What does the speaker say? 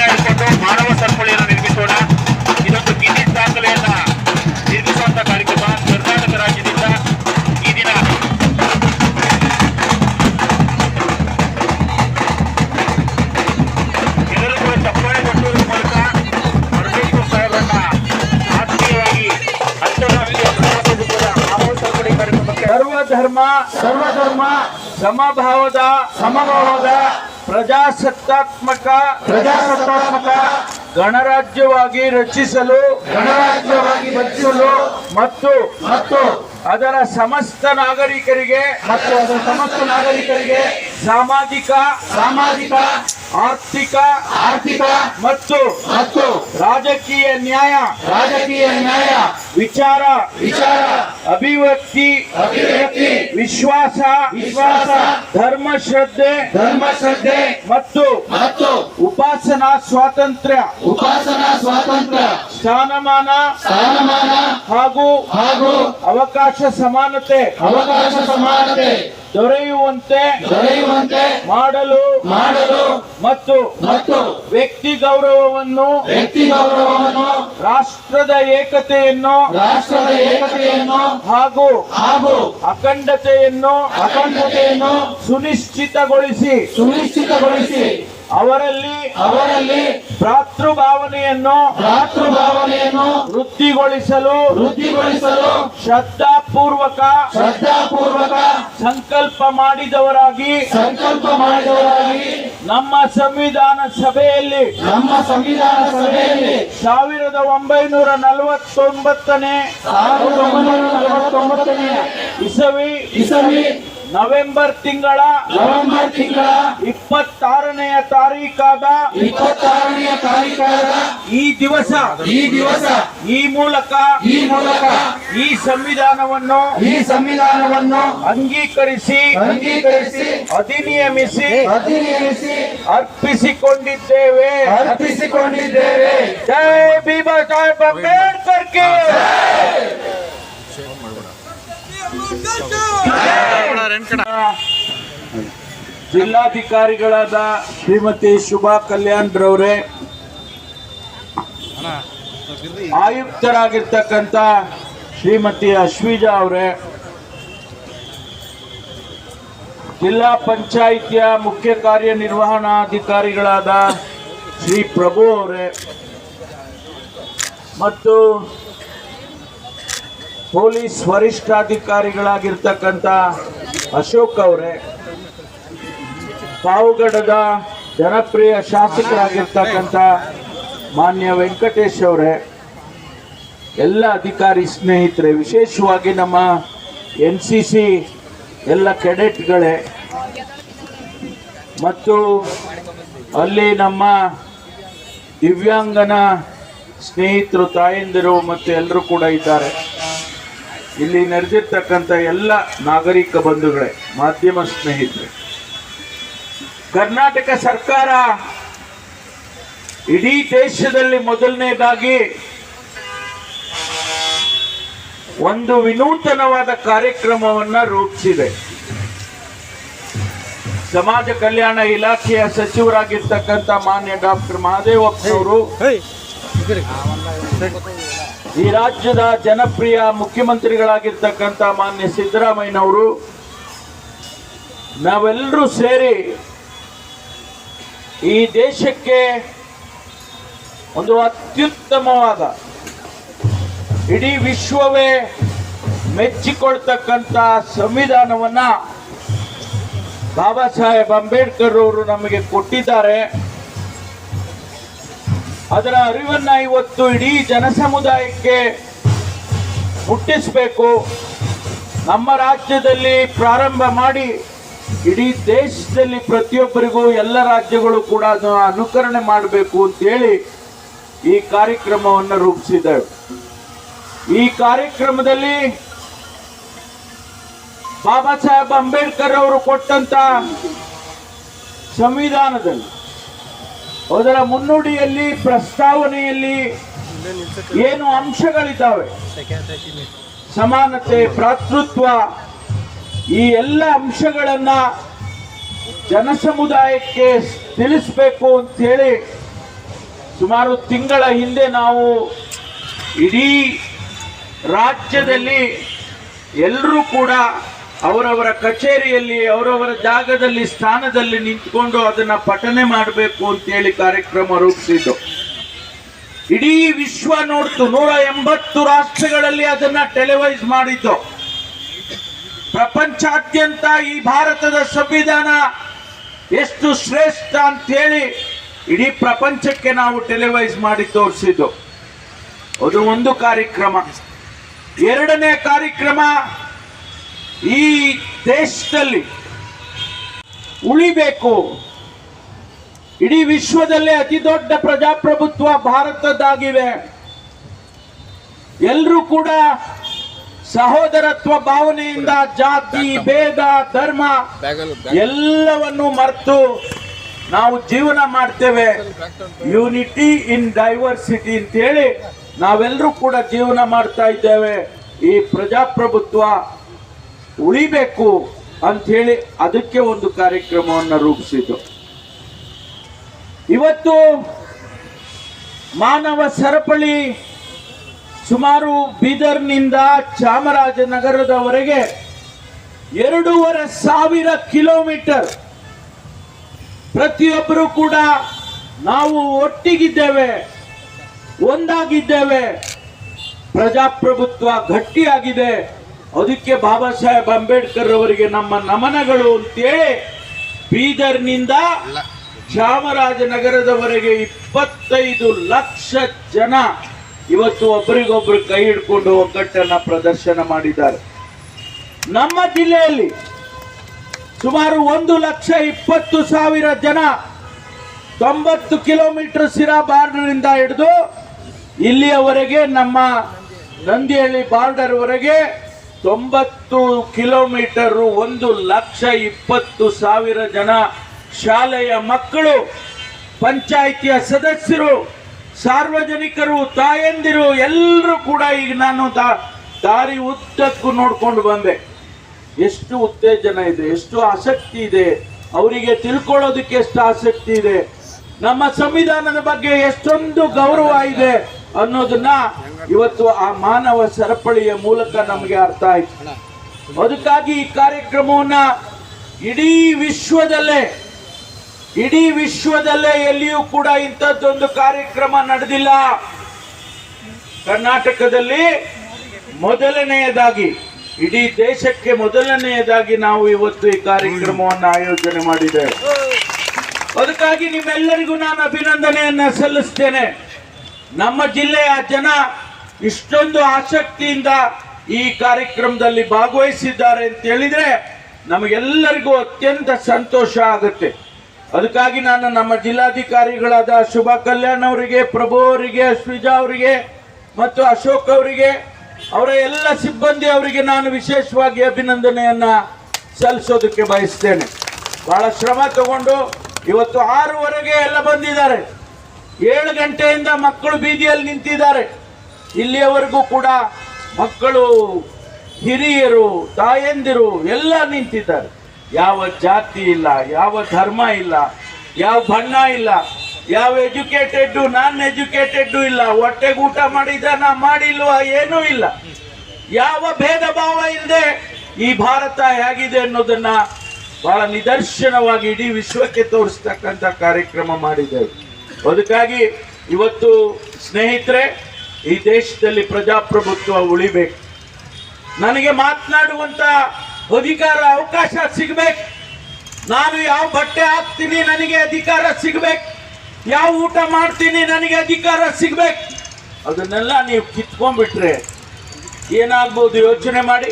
ಕೈನ ಮಾನವ ಸರಪಳಿಯನ್ನು ನಿರ್ಮಿಸೋಣ. ಇದೊಂದು ಗಿನ್ನಿಸ್ ದಾಖಲೆಯನ್ನ ನಿರ್ಮಿಸುವಂತ ಕಾರ್ಯಕ್ರಮ ಕರ್ನಾಟಕ ರಾಜ್ಯದಿಂದ ಈ ದಿನ. ಎಲ್ಲರೂ ಚಪ್ಪಾಳೆ ಕೊಟ್ಟುವುದರ ಮೂಲಕ ಅರವೇಶ್ವರ್ ಸಾಹೇಬರನ್ನ ಆತ್ಮೀಯವಾಗಿ ಅಂತಾರಾಷ್ಟ್ರೀಯ ಕೂಡ ಮಾನವ ಸರಪಳಿ ಕಾರ್ಯಕ್ರಮಕ್ಕೆ. ಸರ್ವಧರ್ಮ ಸರ್ವಧರ್ಮ ಸಮಭಾವದ ಸಮಭಾವದ ಪ್ರಜಾಸತ್ತಾತ್ಮಕ ಪ್ರಜಾಸತ್ತಾತ್ಮಕ ಗಣರಾಜ್ಯವಾಗಿ ರಚಿಸಲು ಗಣರಾಜ್ಯವಾಗಿ ರಚಿಸಲು ಮತ್ತು ಮತ್ತು ಅದರ ಸಮಸ್ತ ನಾಗರಿಕರಿಗೆ ಮತ್ತು ಅದರ ಸಮಸ್ತ ನಾಗರಿಕರಿಗೆ ಸಾಮಾಜಿಕ ಸಾಮಾಜಿಕ ಆರ್ಥಿಕ ಆರ್ಥಿಕ ಮತ್ತು ಮತ್ತು ರಾಜಕೀಯ ನ್ಯಾಯ ರಾಜಕೀಯ ನ್ಯಾಯ ವಿಚಾರ ವಿಚಾರ ಅಭಿವ್ಯಕ್ತಿ ಅಭಿವ್ಯಕ್ತಿ ವಿಶ್ವಾಸ ವಿಶ್ವಾಸ ಧರ್ಮ ಶ್ರದ್ಧೆ ಧರ್ಮ ಶ್ರದ್ಧೆ ಮತ್ತು ಮತ್ತು ಉಪಾಸನಾ ಸ್ವಾತಂತ್ರ್ಯ ಉಪಾಸನಾ ಸ್ವಾತಂತ್ರ್ಯ ಸ್ಥಾನಮಾನ ಸ್ಥಾನಮಾನ ಹಾಗೂ ಹಾಗೂ ಅವಕಾಶ ಸಮಾನತೆ ಅವಕಾಶ ಸಮಾನತೆ ದೊರೆಯುವಂತೆ ದೊರೆಯುವಂತೆ ಮಾಡಲು ಮಾಡಲು ಮತ್ತು ಮತ್ತು ವ್ಯಕ್ತಿ ಗೌರವವನ್ನು ವ್ಯಕ್ತಿ ಗೌರವವನ್ನು ರಾಷ್ಟ್ರದ ಏಕತೆಯನ್ನು ರಾಷ್ಟ್ರದ ಏಕತೆಯನ್ನು ಹಾಗೂ ಹಾಗೂ ಅಖಂಡತೆಯನ್ನು ಅಖಂಡತೆಯನ್ನು ಸುನಿಶ್ಚಿತಗೊಳಿಸಿ ಸುನಿಶ್ಚಿತಗೊಳಿಸಿ ಅವರಲ್ಲಿ ಅವರಲ್ಲಿ ಭ್ರಾತೃಭಾವನೆಯನ್ನು ಭ್ರಾತೃಭಾವನೆಯನ್ನು ವೃತ್ತಿಗೊಳಿಸಲು ವೃದ್ಧಿಗೊಳಿಸಲು ಶ್ರದ್ಧಾಪೂರ್ವಕ ಶ್ರದ್ಧಾಪೂರ್ವಕ ಸಂಕಲ್ಪ ಮಾಡಿದವರಾಗಿ ಸಂಕಲ್ಪ ಮಾಡಿದವರಾಗಿ ನಮ್ಮ ಸಂವಿಧಾನ ಸಭೆಯಲ್ಲಿ ನಮ್ಮ ಸಂವಿಧಾನ ಸಭೆಯಲ್ಲಿ ಸಾವಿರದ ಒಂಬೈನೂರ ನಲವತ್ತೊಂಬತ್ತನೇ ಸಾವಿರದ ಒಂಬೈನೂರ ನಲವತ್ತೊಂಬತ್ತನೆಯ ಇಸವಿ ಇಸವಿ ನವೆಂಬರ್ ತಿಂಗಳ ನವೆಂಬರ್ ತಿಂಗಳ ಇಪ್ಪತ್ತಾರನೆಯ ತಾರೀಕಾದ ಇಪ್ಪತ್ತಾರನೆಯ ತಾರೀಕಾದ ಈ ದಿವಸ ಈ ದಿವಸ ಈ ಮೂಲಕ ಈ ಮೂಲಕ ಈ ಸಂವಿಧಾನವನ್ನು ಈ ಸಂವಿಧಾನವನ್ನು ಅಂಗೀಕರಿಸಿ ಅಂಗೀಕರಿಸಿ ಅಧಿನಿಯಮಿಸಿ ಅಧಿನಿಯಮಿಸಿ ಅರ್ಪಿಸಿಕೊಂಡಿದ್ದೇವೆ. ಅರ್ಪಿಸಿಕೊಂಡಿದ್ದೇವೆ. ಜೈ ಭೀಮಾ ಸಾಹೇಬ್ ಅಂಬೇಡ್ಕರ್ ಜಿಲ್ಲಾಧಿಕಾರಿಗಳಾದ ಶ್ರೀಮತಿ ಶುಭಾ ಕಲ್ಯಾಣ್ ರವರೇ, ಆಯುಕ್ತರಾಗಿರ್ತಕ್ಕಂಥ ಶ್ರೀಮತಿ ಅಶ್ವಿಜಾ ಅವರೇ, ಜಿಲ್ಲಾ ಪಂಚಾಯಿತಿಯ ಮುಖ್ಯ ಕಾರ್ಯನಿರ್ವಹಣಾಧಿಕಾರಿಗಳಾದ ಶ್ರೀ ಪ್ರಭು ಅವರೇ, ಮತ್ತು ಪೊಲೀಸ್ ವರಿಷ್ಠಾಧಿಕಾರಿಗಳಾಗಿರ್ತಕ್ಕಂಥ ಅಶೋಕ್ ಅವರೇ, ಪಾವುಗಡದ ಜನಪ್ರಿಯ ಶಾಸಕರಾಗಿರ್ತಕ್ಕಂಥ ಮಾನ್ಯ ವೆಂಕಟೇಶ್ ಅವರೇ, ಎಲ್ಲ ಅಧಿಕಾರಿ ಸ್ನೇಹಿತರೆ, ವಿಶೇಷವಾಗಿ ನಮ್ಮ ಎನ್ ಸಿ ಸಿ ಎಲ್ಲ ಕೆಡೆಟ್ಗಳೇ, ಮತ್ತು ಅಲ್ಲಿ ನಮ್ಮ ದಿವ್ಯಾಂಗನ ಸ್ನೇಹಿತರು, ತಾಯಂದಿರು ಮತ್ತು ಎಲ್ಲರೂ ಕೂಡ ಇದ್ದಾರೆ. ಇಲ್ಲಿ ನಡೆದಿರ್ತಕ್ಕಂಥ ಎಲ್ಲ ನಾಗರಿಕ ಬಂಧುಗಳೇ ಮಾಧ್ಯಮ ಸ್ನೇಹಿತರೆ ಕರ್ನಾಟಕ ಸರ್ಕಾರ ಇಡೀ ದೇಶದಲ್ಲಿ ಮೊದಲನೇದಾಗಿ ಒಂದು ವಿನೂತನವಾದ ಕಾರ್ಯಕ್ರಮವನ್ನ ರೂಪಿಸಿದೆ. ಸಮಾಜ ಕಲ್ಯಾಣ ಇಲಾಖೆಯ ಸಚಿವರಾಗಿರ್ತಕ್ಕಂಥ ಮಾನ್ಯ ಡಾಕ್ಟರ್ ಮಹದೇವಪ್ಪನವರು ಈ ರಾಜ್ಯದ ಜನಪ್ರಿಯ ಮುಖ್ಯಮಂತ್ರಿಗಳಾಗಿರ್ತಕ್ಕಂಥ ಮಾನ್ಯ ಸಿದ್ದರಾಮಯ್ಯನವರು ನಾವೆಲ್ಲರೂ ಸೇರಿ ಈ ದೇಶಕ್ಕೆ ಒಂದು ಅತ್ಯುತ್ತಮವಾದ, ಇಡೀ ವಿಶ್ವವೇ ಮೆಚ್ಚಿಕೊಳ್ತಕ್ಕಂಥ ಸಂವಿಧಾನವನ್ನು ಬಾಬಾ ಸಾಹೇಬ್ ಅಂಬೇಡ್ಕರ್ ಅವರು ನಮಗೆ ಕೊಟ್ಟಿದ್ದಾರೆ. ಅದರ ಅರಿವನ್ನ ಇವತ್ತು ಇಡೀ ಜನಸಮುದಾಯಕ್ಕೆ ಹುಟ್ಟಿಸಬೇಕು. ನಮ್ಮ ರಾಜ್ಯದಲ್ಲಿ ಪ್ರಾರಂಭ ಮಾಡಿ ಇಡೀ ದೇಶದಲ್ಲಿ ಪ್ರತಿಯೊಬ್ಬರಿಗೂ ಎಲ್ಲ ರಾಜ್ಯಗಳು ಕೂಡ ಅದನ್ನು ಅನುಕರಣೆ ಮಾಡಬೇಕು ಅಂತೇಳಿ ಈ ಕಾರ್ಯಕ್ರಮವನ್ನು ರೂಪಿಸಿದ್ದೇವೆ. ಈ ಕಾರ್ಯಕ್ರಮದಲ್ಲಿ ಬಾಬಾ ಸಾಹೇಬ್ ಅಂಬೇಡ್ಕರ್ ಅವರು ಕೊಟ್ಟಂತ ಸಂವಿಧಾನದಲ್ಲಿ ಅದರ ಮುನ್ನುಡಿಯಲ್ಲಿ, ಪ್ರಸ್ತಾವನೆಯಲ್ಲಿ ಏನು ಅಂಶಗಳಿದ್ದಾವೆ? ಸಮಾನತೆ, ಭ್ರಾತೃತ್ವ, ಈ ಎಲ್ಲ ಅಂಶಗಳನ್ನ ಜನಸಮುದಾಯಕ್ಕೆ ತಿಳಿಸ್ಬೇಕು ಅಂತೇಳಿ ಸುಮಾರು ತಿಂಗಳ ಹಿಂದೆ ನಾವು ಇಡೀ ರಾಜ್ಯದಲ್ಲಿ ಎಲ್ಲರೂ ಕೂಡ ಅವರವರ ಕಚೇರಿಯಲ್ಲಿ, ಅವರವರ ಜಾಗದಲ್ಲಿ, ಸ್ಥಾನದಲ್ಲಿ ನಿಂತ್ಕೊಂಡು ಅದನ್ನ ಪಠನೆ ಮಾಡಬೇಕು ಅಂತೇಳಿ ಕಾರ್ಯಕ್ರಮ ರೂಪಿಸಿದ್ದು. ಇಡೀ ವಿಶ್ವ ನೋಡ್ತು, ನೂರ ಎಂಬತ್ತು ರಾಷ್ಟ್ರಗಳಲ್ಲಿ ಅದನ್ನ ಟೆಲಿವೈಸ್ ಮಾಡಿದ್ದು. ಪ್ರಪಂಚಾದ್ಯಂತ ಈ ಭಾರತದ ಸಂವಿಧಾನ ಎಷ್ಟು ಶ್ರೇಷ್ಠ ಅಂತೇಳಿ ಇಡೀ ಪ್ರಪಂಚಕ್ಕೆ ನಾವು ಟೆಲಿವೈಸ್ ಮಾಡಿ ತೋರಿಸಿದ್ದು. ಅದು ಒಂದು ಕಾರ್ಯಕ್ರಮ. ಎರಡನೇ ಕಾರ್ಯಕ್ರಮ ಈ ದೇಶದಲ್ಲಿ ಉಳಿಬೇಕು. ಇಡೀ ವಿಶ್ವದಲ್ಲೇ ಅತಿ ದೊಡ್ಡ ಪ್ರಜಾಪ್ರಭುತ್ವ ಭಾರತದ್ದಾಗಿವೆ. ಎಲ್ಲರೂ ಕೂಡ ಸಹೋದರತ್ವ ಭಾವನೆಯಿಂದ ಜಾತಿ ಭೇದ ಧರ್ಮ ಎಲ್ಲವನ್ನು ಮರೆತು ನಾವು ಜೀವನ ಮಾಡ್ತೇವೆ. ಯೂನಿಟಿ ಇನ್ ಡೈವರ್ಸಿಟಿ ಅಂತ ಹೇಳಿ ನಾವೆಲ್ಲರೂ ಕೂಡ ಜೀವನ ಮಾಡ್ತಾ ಇದ್ದೇವೆ. ಈ ಪ್ರಜಾಪ್ರಭುತ್ವ ಉಳಿಬೇಕು ಅಂತ ಹೇಳಿ ಅದಕ್ಕೆ ಒಂದು ಕಾರ್ಯಕ್ರಮವನ್ನು ರೂಪಿಸಿತು ಇವತ್ತು ಮಾನವ ಸರಪಳಿ ಸುಮಾರು ಬೀದರ್ನಿಂದ ಚಾಮರಾಜನಗರದವರೆಗೆ ಎರಡೂವರೆ ಸಾವಿರ ಕಿಲೋಮೀಟರ್ ಪ್ರತಿಯೊಬ್ಬರು ಕೂಡ ನಾವು ಒಟ್ಟಿಗಿದ್ದೇವೆ, ಒಂದಾಗಿದ್ದೇವೆ, ಪ್ರಜಾಪ್ರಭುತ್ವ ಗಟ್ಟಿಯಾಗಿದೆ. ಅದಕ್ಕೆ ಬಾಬಾ ಸಾಹೇಬ್ ಅಂಬೇಡ್ಕರ್ ಅವರಿಗೆ ನಮ್ಮ ನಮನಗಳು ಅಂತೇಳಿ ಬೀದರ್ನಿಂದ ಚಾಮರಾಜನಗರದವರೆಗೆ ಇಪ್ಪತ್ತೈದು ಲಕ್ಷ ಜನ ಇವತ್ತು ಒಬ್ಬರಿಗೊಬ್ರು ಕೈ ಹಿಡ್ಕೊಂಡು ಒಗ್ಗಟ್ಟನ್ನ ಪ್ರದರ್ಶನ ಮಾಡಿದ್ದಾರೆ. ನಮ್ಮ ಜಿಲ್ಲೆಯಲ್ಲಿ ಸುಮಾರು ಒಂದು ಲಕ್ಷ ಇಪ್ಪತ್ತು ಸಾವಿರ ಜನ ತೊಂಬತ್ತು ಕಿಲೋಮೀಟರ್ ಸಿರಾ ಬಾರ್ಡರ್ನಿಂದ ಹಿಡಿದು ಇಲ್ಲಿಯವರೆಗೆ ನಮ್ಮ ನಂದಿಹಳ್ಳಿ ಬಾರ್ಡರ್ ವರೆಗೆ ತೊಂಬತ್ತು ಕಿಲೋಮೀಟರ್ ಒಂದು ಲಕ್ಷ ಇಪ್ಪತ್ತು ಸಾವಿರ ಜನ ಶಾಲೆಯ ಮಕ್ಕಳು, ಪಂಚಾಯಿತಿಯ ಸದಸ್ಯರು, ಸಾರ್ವಜನಿಕರು, ತಾಯಂದಿರು, ಎಲ್ಲರೂ ಕೂಡ ಈಗ ನಾನು ದಾರಿ ಉದ್ದಕ್ಕೂ ನೋಡ್ಕೊಂಡು ಬಂದೆ. ಎಷ್ಟು ಉತ್ತೇಜನ ಇದೆ, ಎಷ್ಟು ಆಸಕ್ತಿ ಇದೆ. ಅವರಿಗೆ ತಿಳ್ಕೊಳ್ಳೋದಕ್ಕೆ ಎಷ್ಟು ಆಸಕ್ತಿ ಇದೆ. ನಮ್ಮ ಸಂವಿಧಾನದ ಬಗ್ಗೆ ಎಷ್ಟೊಂದು ಗೌರವ ಇದೆ. ಅನ್ನೋದನ್ನ ಇವತ್ತು ಆ ಮಾನವ ಸರಪಳಿಯ ಮೂಲಕ ನಮಗೆ ಅರ್ಥ ಆಯ್ತು. ಅದಕ್ಕಾಗಿ ಈ ಕಾರ್ಯಕ್ರಮವನ್ನ ಇಡೀ ವಿಶ್ವದಲ್ಲೇ ಇಡೀ ವಿಶ್ವದಲ್ಲೇ ಎಲ್ಲಿಯೂ ಕೂಡ ಇಂಥದ್ದೊಂದು ಕಾರ್ಯಕ್ರಮ ನಡೆದಿಲ್ಲ. ಕರ್ನಾಟಕದಲ್ಲಿ ಮೊದಲನೆಯದಾಗಿ, ಇಡೀ ದೇಶಕ್ಕೆ ಮೊದಲನೆಯದಾಗಿ ನಾವು ಇವತ್ತು ಈ ಕಾರ್ಯಕ್ರಮವನ್ನು ಆಯೋಜನೆ ಮಾಡಿದ್ದೇವೆ. ಅದಕ್ಕಾಗಿ ನಿಮ್ಮೆಲ್ಲರಿಗೂ ನಾನು ಅಭಿನಂದನೆಯನ್ನ ಸಲ್ಲಿಸ್ತೇನೆ. ನಮ್ಮ ಜಿಲ್ಲೆಯ ಜನ ಇಷ್ಟೊಂದು ಆಸಕ್ತಿಯಿಂದ ಈ ಕಾರ್ಯಕ್ರಮದಲ್ಲಿ ಭಾಗವಹಿಸಿದ್ದಾರೆ ಅಂತ ಹೇಳಿದ್ರೆ ನಮಗೆಲ್ಲರಿಗೂ ಅತ್ಯಂತ ಸಂತೋಷ ಆಗುತ್ತೆ. ಅದಕ್ಕಾಗಿ ನಾನು ನಮ್ಮ ಜಿಲ್ಲಾಧಿಕಾರಿಗಳಾದ ಶುಭಾ ಕಲ್ಯಾಣ್ ಅವರಿಗೆ, ಪ್ರಭು ಅವರಿಗೆ, ಶ್ರೀಜಾ ಅವರಿಗೆ ಮತ್ತು ಅಶೋಕ್ ಅವರಿಗೆ, ಅವರ ಎಲ್ಲ ಸಿಬ್ಬಂದಿ ಅವರಿಗೆ ನಾನು ವಿಶೇಷವಾಗಿ ಅಭಿನಂದನೆಯನ್ನ ಸಲ್ಲಿಸೋದಕ್ಕೆ ಬಯಸ್ತೇನೆ. ಬಹಳ ಶ್ರಮ ತಗೊಂಡು ಇವತ್ತು ಆರೂವರೆಗೆ ಎಲ್ಲ ಬಂದಿದ್ದಾರೆ. ಏಳು ಗಂಟೆಯಿಂದ ಮಕ್ಕಳು ಬೀದಿಯಲ್ಲಿ ನಿಂತಿದ್ದಾರೆ. ಇಲ್ಲಿಯವರೆಗೂ ಕೂಡ ಮಕ್ಕಳು, ಹಿರಿಯರು, ತಾಯಂದಿರು ಎಲ್ಲ ನಿಂತಿದ್ದಾರೆ. ಯಾವ ಜಾತಿ ಇಲ್ಲ, ಯಾವ ಧರ್ಮ ಇಲ್ಲ, ಯಾವ ಬಣ್ಣ ಇಲ್ಲ, ಯಾವ ಎಜುಕೇಟೆಡ್, ನಾನ್ ಎಜುಕೇಟೆಡ್ ಇಲ್ಲ, ಹೊಟ್ಟೆಗೆ ಊಟ ನಾ ಮಾಡಿಲ್ವಾ ಏನೂ ಇಲ್ಲ. ಯಾವ ಭೇದ ಭಾವ ಇಲ್ಲದೆ ಈ ಭಾರತ ಹೇಗಿದೆ ಅನ್ನೋದನ್ನ ಬಹಳ ನಿದರ್ಶನವಾಗಿ ಇಡೀ ವಿಶ್ವಕ್ಕೆ ತೋರಿಸ್ತಕ್ಕಂಥ ಕಾರ್ಯಕ್ರಮ ಮಾಡಿದ್ದೇವೆ. ಅದಕ್ಕಾಗಿ ಇವತ್ತು ಸ್ನೇಹಿತರೆ, ಈ ದೇಶದಲ್ಲಿ ಪ್ರಜಾಪ್ರಭುತ್ವ ಉಳಿಬೇಕು. ನನಗೆ ಮಾತನಾಡುವಂತ ಅಧಿಕಾರ ಅವಕಾಶ ಸಿಗಬೇಕು. ನಾನು ಯಾವ ಬಟ್ಟೆ ಹಾಕ್ತೀನಿ ನನಗೆ ಅಧಿಕಾರ ಸಿಗಬೇಕು. ಯಾವ ಊಟ ಮಾಡ್ತೀನಿ ನನಗೆ ಅಧಿಕಾರ ಸಿಗಬೇಕು. ಅದನ್ನೆಲ್ಲ ನೀವು ಕಿತ್ಕೊಂಡ್ಬಿಟ್ರೆ ಏನಾಗ್ಬೋದು ಯೋಚನೆ ಮಾಡಿ.